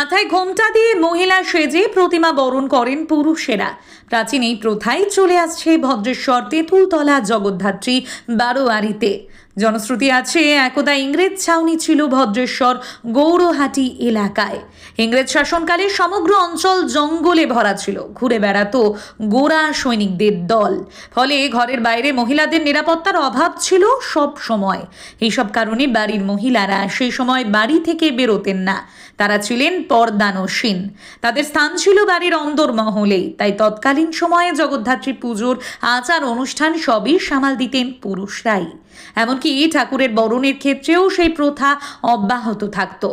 মাথায় ঘোমটা দিয়ে মহিলা সেজে প্রতিমা বরণ করেন পুরুষেরা। প্রাচীন এই প্রথাই চলে আসছে ভদ্রেশ্বর তেঁতুলতলা জগদ্ধাত্রী বারোয়ারিতে। জনশ্রুতি আছে, একদা ইংরেজ ছাউনি ছিল ভদ্রেশ্বর গৌরহাটি এলাকায়। ইংরেজ শাসনকালে সমগ্র অঞ্চল জঙ্গলে ভরা ছিল, ঘুরে বেড়াতো গোরা সৈনিকদের দল। ফলে ঘরের বাইরে মহিলাদের নিরাপত্তার অভাব ছিল সব সময়। এইসব কারণে বাড়ির মহিলারা সেই সময় বাড়ি থেকে বেরোতেন না। তারা ছিলেন পর্দানসীন। তাদের স্থান ছিল বাড়ির অন্দরমহলেই তাই তৎকালীন সময়ে জগদ্ধাত্রী পুজোর আচার অনুষ্ঠান সবই সামাল দিতেন পুরুষরাই। এমনকি ঠাকুরের বরণের ক্ষেত্রেও সেই প্রথা অব্যাহত থাকত।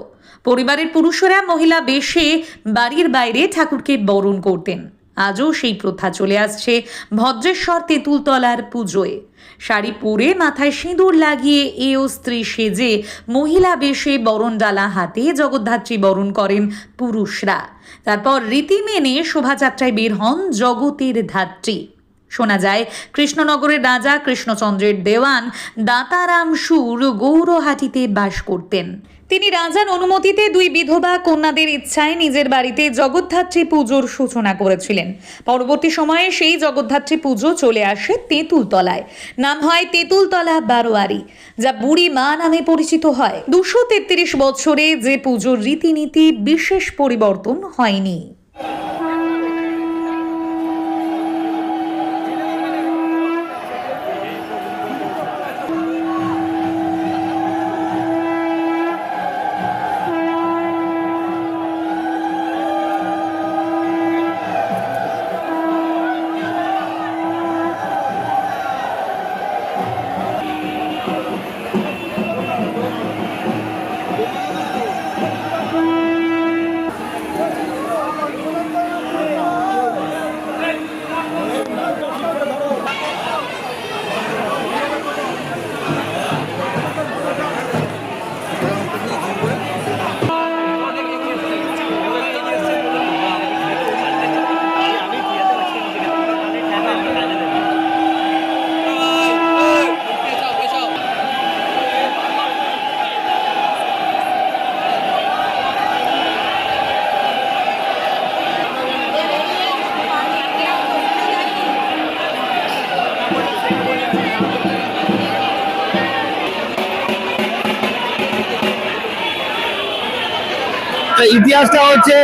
পরিবারের পুরুষরা মহিলা বেশে বাড়ির বাইরে ঠাকুরকে বরণ করতেন। আজও সেই প্রথা চলে আসছে ভদ্রেশ্বর তেঁতুলতলার পুজোয়। শাড়ি পরে মাথায় সিঁদুর লাগিয়ে এও স্ত্রী সেজে মহিলা বেশে বরণ ডালা হাতে জগদ্ধাত্রী বরণ করেন পুরুষরা। তারপর রীতি মেনে শোভাযাত্রায় বের হন জগতের ধাত্রী। শোনা যায়, কৃষ্ণনগরের রাজা কৃষ্ণচন্দ্রের দেওয়ান দাতারাম সুর গৌরহাটিতে বাস করতেন। তিনি রাজার অনুমতিতে দুই বিধবা কন্যাদের ইচ্ছায় নিজের বাড়িতে জগদ্ধাত্রী পুজোর সূচনা করেছিলেন। পরবর্তী সময়ে সেই জগদ্ধাত্রী পুজো চলে আসে তেঁতুলতলায়। নাম হয় তেঁতুলতলা বারোয়ারি, যা বুড়ি মা নামে পরিচিত হয়। দুশো বছরে যে পুজোর রীতিনীতি বিশেষ পরিবর্তন হয়নি। ইতিহাসটা হচ্ছে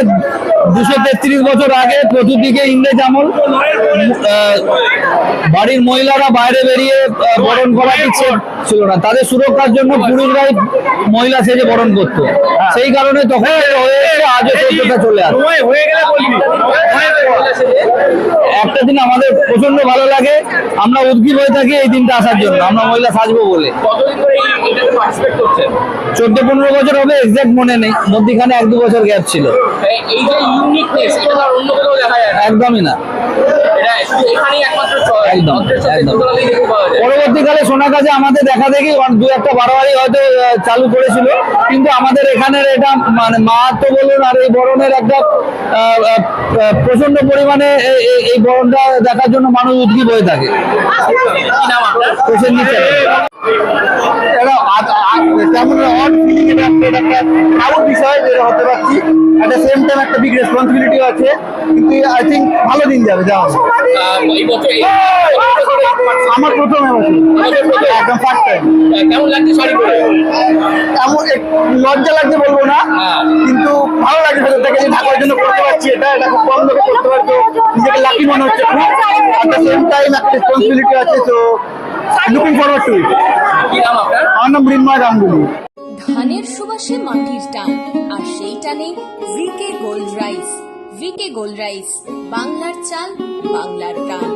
দুশো তেত্রিশ বছর আগে চতুর্দিকে ইংরেজ আমল বাড়ির মহিলারা বাইরে বেরিয়ে বরণ করা ছিল না। তাদের সুরক্ষার জন্য পুরুষরাই মহিলা সেজে বরণ করতো। সেই কারণে তখন হয়ে আজও চোদ্দটা চলে আসে। একটা দিন আমাদের প্রচণ্ড ভালো লাগে আমরা উদ্গ্রীব হয়ে থাকি এই দিনটা আসার জন্য। আমরা মহিলা সাজবো বলে। চোদ্দ পনেরো বছর হবে এক্সাক্ট মনে নেই। মধ্যিখানে এক দু বছর গ্যাপ ছিল। তো একদমই না। পরবর্তীকালে সোনা গেছে আমাদের দেখা দেখি দু একটা বারোয়ারি হয়তো চালু করেছিল। কিন্তু আমাদের এখানের এটা মানে মাহাত্ম বলুন আর এই বরণের একটা প্রচণ্ড পরিমাণে এই- বরণটা দেখার জন্য মানুষ উদ্গ্রীব হয়ে থাকে। এটা বিষয় যেটা হতে পারছি সেম টাইম একটা বিগ রেসপন্সিবিলিটি আছে। আই থিঙ্ক ভালো দিন যাবে আমার একদম ফার্স্ট টাইম লজ্জা লাগছে বলব না। কিন্তু ভালো লাগছে ভেতর থেকে যে ঠাকুরের জন্য করতে পারছি এটা। এটা খুব কম লোকে করতে পারতো নিজেকে লাকি মনে হচ্ছে। সেম টাইম একটা রেসপন্সিবিলিটি আছে তো লুকিং ফরওয়ার্ড টু ইট আমার নাম মৃন্ময় গাঙ্গুলি। ধানের সুবাসে মাটির টান আর সেই টানে VK gold rice VK gold rice বাংলার চাল বাংলার প্রাণ